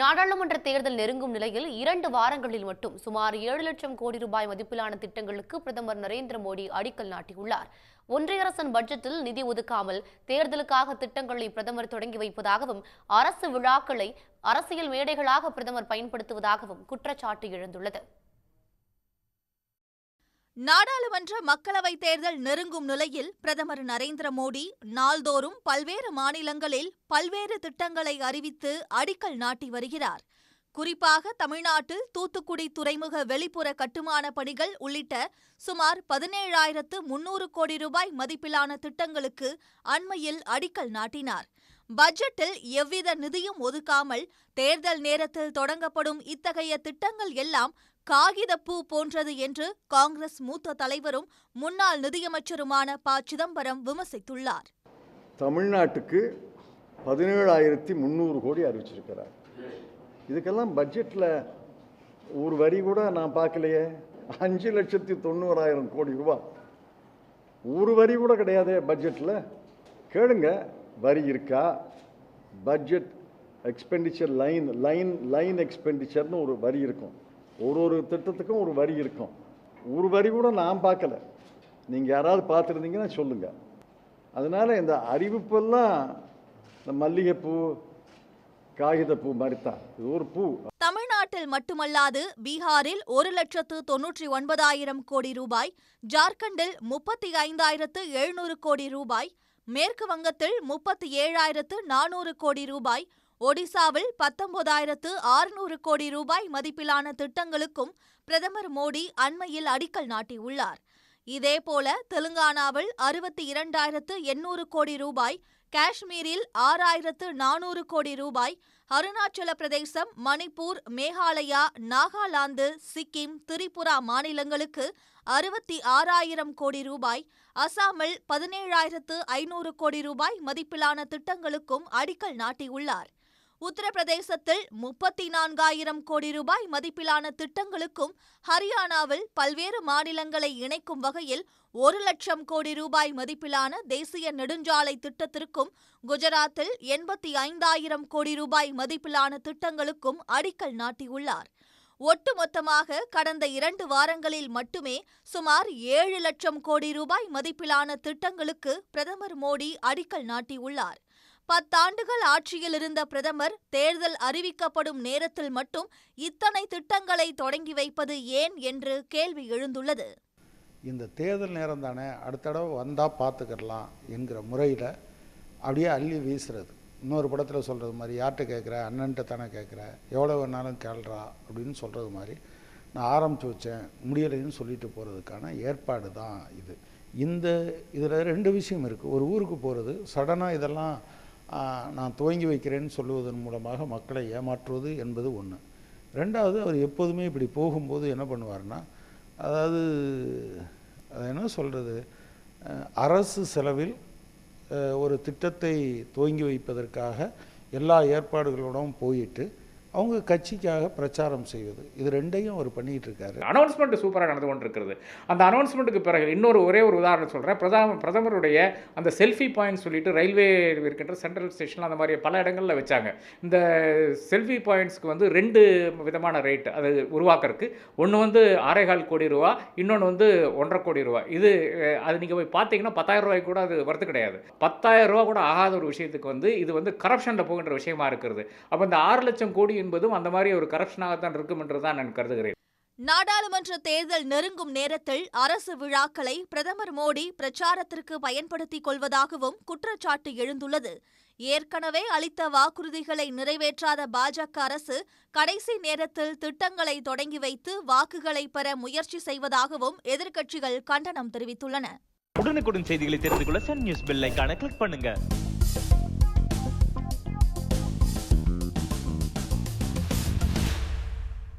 நாடாளுமன்ற தேர்தல் நெருங்கும் நிலையில் இரண்டு வாரங்களில் மட்டும் சுமார் ஏழு லட்சம் கோடி ரூபாய் மதிப்பிலான திட்டங்களுக்கு பிரதமர் நரேந்திர மோடி அடிக்கல் நாட்டியுள்ளார். ஒன்றிய அரசின் பட்ஜெட்டில் நிதி ஒதுக்காமல் தேர்தலுக்காக திட்டங்களை பிரதமர் தொடங்கி வைப்பதாகவும் அரசு விழாக்களை அரசியல் மேடைகளாக பிரதமர் பயன்படுத்துவதாகவும் குற்றச்சாட்டு எழுந்துள்ளது. நாடாளுமன்ற மக்களவைத் தேர்தல் நெருங்கும் நிலையில் பிரதமர் நரேந்திர மோடி நாள்தோறும் பல்வேறு மாநிலங்களில் பல்வேறு திட்டங்களை அறிவித்து அடிக்கல் நாட்டி வருகிறார். குறிப்பாக தமிழ்நாட்டில் தூத்துக்குடி துறைமுக வெளிப்புற கட்டுமான பணிகள் உள்ளிட்ட சுமார் பதினேழாயிரத்து முன்னூறு கோடி ரூபாய் மதிப்பிலான திட்டங்களுக்கு அண்மையில் அடிக்கல் நாட்டினார். பட்ஜெட்டில் எவ்வித நிதியும் ஒதுக்காமல் தேர்தல் நேரத்தில் தொடங்கப்படும் இத்தகைய திட்டங்கள் எல்லாம் காகிதப்பூ போன்றது என்று காங்கிரஸ் மூத்த தலைவரும் முன்னாள் நிதியமைச்சருமான ப. சிதம்பரம் விமர்சித்துள்ளார். தமிழ்நாட்டுக்கு பதினேழாயிரத்தி முந்நூறு கோடி அறிவிச்சிருக்கிறார். இதுக்கெல்லாம் பட்ஜெட்டில் ஒரு வரி கூட நான் பார்க்கலையே. அஞ்சு லட்சத்தி தொண்ணூறாயிரம் கோடி ரூபா. ஒரு வரி கூட கிடையாதே பட்ஜெட்டில் கேளுங்க வரி இருக்கா? Budget expenditure line line line எக்ஸ்பெண்டிச்சர்னு ஒரு வரி இருக்கும். ஒரு ஒரு திட்டத்துக்கும் ஒரு வரி இருக்கும். ஒரு வரி கூட நான் பார்க்கல. நீங்கள் யாராவது பார்த்துருந்தீங்கன்னா சொல்லுங்கள் அதனால் இந்த அறிவிப்பெல்லாம் இந்த மல்லிகைப்பூ காகிதப்பூ மாதிரி தான் இது ஒரு பூ. தமிழ்நாட்டில் மட்டுமல்லாது பீகாரில் ஒரு லட்சத்து தொன்னூற்றி ஒன்பதாயிரம் கோடி ரூபாய் ஜார்க்கண்டில் முப்பத்தி ஐந்தாயிரத்து எழுநூறு கோடி ரூபாய் மேற்கு வங்கத்தில் முப்பத்தி ஏழாயிரத்து நானூறு கோடி ரூபாய் ஒடிசாவில் பத்தொன்பதாயிரத்து ஆறுநூறு கோடி ரூபாய் மதிப்பிலான திட்டங்களுக்கும் பிரதமர் மோடி அண்மையில் அடிக்கல் நாட்டியுள்ளார். இதேபோல தெலுங்கானாவில் அறுபத்தி இரண்டாயிரத்து எண்ணூறு கோடி ரூபாய் காஷ்மீரில் ஆறாயிரத்து நானூறு கோடி ரூபாய் அருணாச்சல பிரதேசம் மணிப்பூர் மேகாலயா நாகாலாந்து சிக்கிம் திரிபுரா மாநிலங்களுக்கு அறுபத்தி ஆறாயிரம் கோடி ரூபாய் அசாமில் பதினேழாயிரத்து ஐநூறு கோடி ரூபாய் மதிப்பிலான திட்டங்களுக்கும் அடிக்கல் நாட்டியுள்ளார். உத்தரப்பிரதேசத்தில் முப்பத்தி நான்காயிரம் கோடி ரூபாய் மதிப்பிலான திட்டங்களுக்கும் ஹரியானாவில் பல்வேறு மாநிலங்களை இணைக்கும் வகையில் ஒரு லட்சம் கோடி ரூபாய் மதிப்பிலான தேசிய நெடுஞ்சாலை திட்டத்திற்கும் குஜராத்தில் எண்பத்தி ஐந்தாயிரம் கோடி ரூபாய் மதிப்பிலான திட்டங்களுக்கும் அடிக்கல் நாட்டியுள்ளார். ஒட்டுமொத்தமாக கடந்த இரண்டு வாரங்களில் மட்டுமே சுமார் ஏழு லட்சம் கோடி ரூபாய் மதிப்பிலான திட்டங்களுக்கு பிரதமர் மோடி அடிக்கல் நாட்டியுள்ளார். பத்தாண்டுகள் ஆட்சியில் இருந்த பிரதமர் தேர்தல் அறிவிக்கப்படும் நேரத்தில் மட்டும் இத்தனை திட்டங்களை தொடங்கி வைப்பது ஏன் என்று கேள்வி எழுந்துள்ளது. இந்த தேர்தல் நேரம் தானே அடுத்த தடவை வந்தால் பார்த்துக்கிடலாம் என்கிற முறையில் அப்படியே அள்ளி வீசுறது. இன்னொரு படத்தில் சொல்கிறது மாதிரி யார்கிட்ட கேட்குற அண்ணன்ட்ட தானே கேட்குற எவ்வளோ வேணாலும் கேள்றா அப்படின்னு சொல்கிறது மாதிரி நான் ஆரம்பித்து வச்சேன். முடியலைன்னு சொல்லிட்டு போகிறதுக்கான ஏற்பாடு தான் இது. இந்த இதில் ரெண்டு விஷயம் இருக்குது ஒரு ஊருக்கு போகிறது சடனாக இதெல்லாம் நான் துவங்கி வைக்கிறேன்னு சொல்லுவதன் மூலமாக மக்களை ஏமாற்றுவது என்பது ஒன்று ரெண்டாவது அவர் எப்போதுமே இப்படி போகும்போது என்ன பண்ணுவார்னா அதாவது அது என்ன சொல்கிறது அரசு செலவில் ஒரு திட்டத்தை துவங்கி வைப்பதற்காக எல்லா ஏற்பாடுகளோடும் போயிட்டு அவங்க கட்சிக்காக பிரச்சாரம் செய்வது. இது ரெண்டையும் அவர் பண்ணிகிட்டு இருக்காரு அனௌன்ஸ்மெண்ட் சூப்பராக நடந்து கொண்டு இருக்கிறது அந்த அனௌன்ஸ்மெண்ட்டுக்கு பிறகு இன்னொரு ஒரே ஒரு உதாரணம் சொல்கிறேன் பிரதம பிரதமருடைய அந்த செல்ஃபி பாயிண்ட் சொல்லிட்டு ரயில்வே இருக்கின்ற சென்ட்ரல் ஸ்டேஷன் அந்த மாதிரி பல இடங்களில் வச்சாங்க. இந்த செல்ஃபி பாயிண்ட்ஸ்க்கு வந்து ரெண்டு விதமான ரேட் அது உருவாக்குறதுக்கு. ஒன்று வந்து ஆறேகால் கோடி ரூபா இன்னொன்று வந்து ஒன்றரை கோடி ரூபா. இது அது நீங்கள் போய் பார்த்தீங்கன்னா பத்தாயிரம் ரூபாய்க்கு கூட அது வரது கிடையாது. பத்தாயிரம் ரூபா கூட ஆகாத ஒரு விஷயத்துக்கு வந்து இது வந்து கரப்ஷனில் போகின்ற விஷயமா இருக்கிறது. அப்போ இந்த ஆறு லட்சம் கோடி என்பதும் அந்த மாதிரி ஒரு கரப்ஷனாகத்தான் இருக்கும் என்று தான் நான் கருதுகிறேன். நாடாளுமன்ற தேர்தல் நெருங்கும் நேரத்தில் அரசு விழாக்களை பிரதமர் மோடி பிரச்சாரத்திற்கு பயன்படுத்திக் கொள்வதாகவும் குற்றச்சாட்டு எழுந்துள்ளது. ஏற்கனவே அளித்த வாக்குறுதிகளை நிறைவேற்றாத பாஜக அரசு கடைசி நேரத்தில் திட்டங்களை தொடங்கி வைத்து வாக்குகளை பெற முயற்சி செய்வதாகவும் எதிர்க்கட்சிகள் கண்டனம் தெரிவித்துள்ளன. உடனுக்குடன் செய்திகளை தெரிந்து கொள்ள சன் நியூஸ் பெல் கிளிக் பண்ணுங்க.